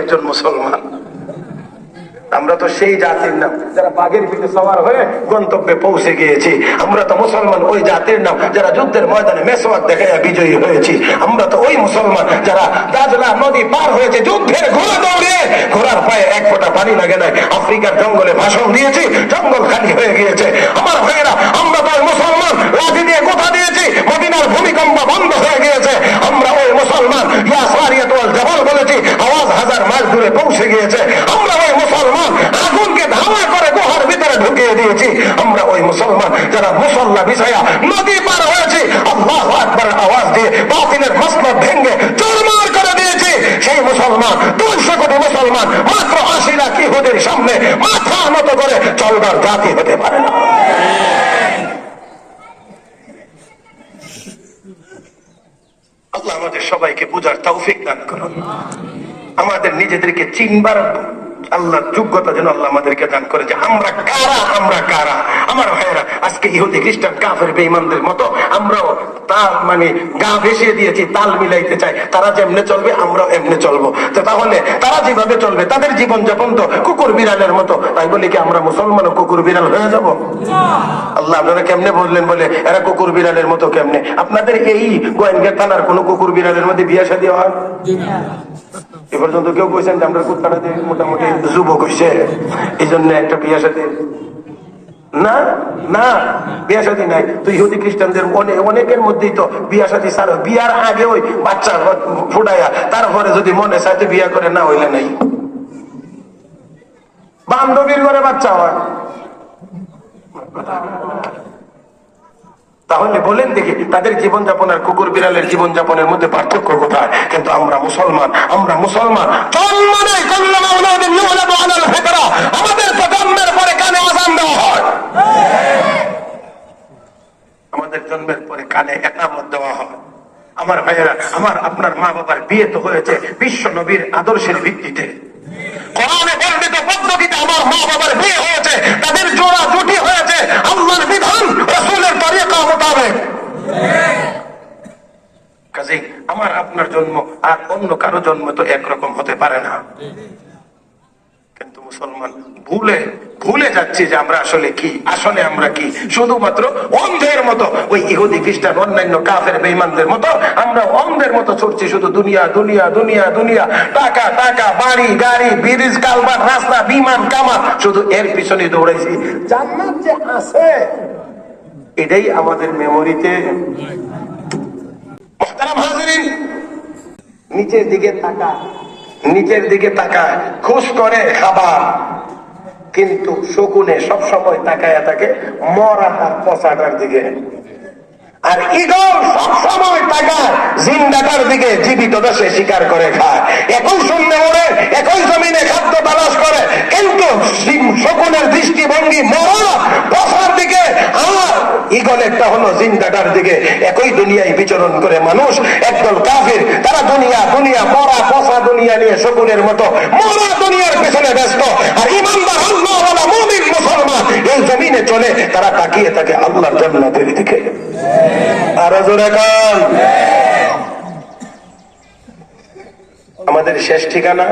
একজন মুসলমান। আমরা তো সেই জাতির নাম, যারা বাঘের পিঠে সবার হয়ে গন্তব্যে পৌঁছে গিয়েছি, আমরা তো মুসলমান ওই জাতির নাম, যারা যুদ্ধের ময়দানে মেসোয়াক দেখাইয়া বিজয়ী হয়েছি, আমরা তো ওই মুসলমান যারা দাজলা নদী পার হয়েছে, যুদ্ধের ঘোড়া দৌড়িয়ে ঘোড়ার পায়ে এক ফোঁটা পানি লাগে নাই, আফ্রিকার জঙ্গলে ভাষণ দিয়েছি, জঙ্গল খালি হয়ে গিয়েছে। আমরা তো ওই মুসলমান লাঠি দিয়ে কোথা দিয়েছি মদিনার ভূমিকম্প বন্ধ হয়ে গিয়েছে আমরা ওই মুসলমান ইয়া সারিয়াত ওয়াল জাবাল বলেছি আওয়াজ হাজার মাইল দূরে পৌঁছে গিয়েছে আমরা ওই মুসলমান আগুনকে ধাওয়া করে গুহার ভিতরে ঢুকিয়ে দিয়েছি আমরা ওই মুসলমান যারা মুসল্লা বিষয়া নদী পার হয়েছি, আল্লাহ আকবার আওয়াজ দিয়ে বাতিলের মসনদ ভেঙ্গে চুরমার করে দিয়েছি। সেই মুসলমান, দুইশো কোটি মুসলমান, মাত্র আশি লাখ ইহুদের সামনে মাথা মতো করে চলবার জাতি হতে পারে না। আল্লাহ আমাদের সবাইকে বুঝার তৌফিক দান করুন। আমাদের নিজেদেরকে চিনবার আল্লাহ যোগ্যতা যেন আল্লাহ আমাদেরকে দান করে যে আমরা কারা? আমরা কারা? আমার ভাইয়েরা, আজকে ইহুদি খ্রিস্টান কাফের বেঈমানদের মতো আমরাও তাল মানে গা ভেসিয়ে দিয়েছি, তাল মিলাইতে চাই। তারা যেমনে চলবে, আমরাও এমনি চলবো। তো তাহলে তারা যেভাবে চলবে, তাদের জীবন যাপন তো কুকুর বিড়ালের মতো। তাই বলি কি, আমরা মুসলমান কুকুর বিড়াল হয়ে যাব? আল্লাহ আপনারা কেমনে বললেন বলে, এরা কুকুর বিড়ালের মতো কেমনে? আপনাদের এই গোয়েন্দা থানার কোন কুকুর বিড়ালের মধ্যে বিয়া শাদী হয়? এ পর্যন্ত কেউ কইছেন যে আমরা কুত্তাটা দিয়ে মোটামুটি যুবক হয়েছে এই জন্য একটা বিয়া সাথে না না নাই। তো ইহুদি খ্রিস্টানদের অনেক অনেকের মধ্যেই তো সার বিয়ার আগে ওই বাচ্চা ফুটাইয়া তারপরে যদি মনে চাইতে বিয়া করে না হইলে নাই। বান্ধবীর ঘরে বাচ্চা হয়। তাহলে বলেন দেখি, তাদের জীবনযাপন আর কুকুর বিড়ালের জীবনযাপনের মধ্যে পার্থক্য কোথায়? কিন্তু আমরা মুসলমান আমরা মুসলমান জন্মনে কল্যাণ আওলাদিন ইউলাদু আলাল ফিতরা। আমাদের তো জন্মের পরে কানে আজান দেওয়া হয় আমাদের জন্মের পরে কানে একামত দেওয়া হয়। আমার ভাইয়েরা, আমার আপনার মা বাবার বিয়ে তো হয়েছে বিশ্ব নবীর আদর্শের ভিত্তিতে। আমার আপনার জন্ম আর অন্য কারও জন্ম তো একরকম হতে পারে না। কিন্তু মুসলমান ভুলে ভুলে যাচ্ছি যে আমরা আসলে কি, আসলে আমরা কি? শুধুমাত্র অন্ধের মতো ওই ইহুদি খ্রিস্টান, অন্যান্য কাফের বেইমানদের মতো আমরা অন্ধের মতো ছুটছি শুধু দুনিয়া দুনিয়া দুনিয়া দুনিয়া। টাকা টাকা, বাড়ি, গাড়ি, ব্রিজ কালবার রাস্তা, বিমান কামান শুধু এর পিছনে দৌড়াইছি। জান্নাত যে আছে, এটাই আমাদের মেমোরিতে নিচের দিকে তাকা, নিচের দিকে তাকায় খুশ করে খাবার। কিন্তু শকুনে সব সময় তাকায় থাকে মরা পচাটার দিকে। আর ইগল সব সময় তাকায় জিন্দাটার দিকে জীবিত দশে শিকার করে খায়। একই শূন্যে ওড়ে একই জমিনে খাদ্য তালাশ করে, কিন্তু শকুনের দৃষ্টিভঙ্গি মরা বসার দিকে আর ইগলেরটা হলো জিন্দাটার দিকে। একই দুনিয়ায় বিচরণ করে মানুষ, একদল কাফির, তারা দুনিয়া দুনিয়া, মরা, পচা দুনিয়া নিয়ে শকুনের মতো মরা দুনিয়ার পেছনে ব্যস্ত। আর ইমানদার মুসলমান, এই জমিনে চলে, তারা তাকিয়ে থাকে আল্লাহর জান্নাতের দিকে। জোরে কান। আমাদের শেষ ঠিকানা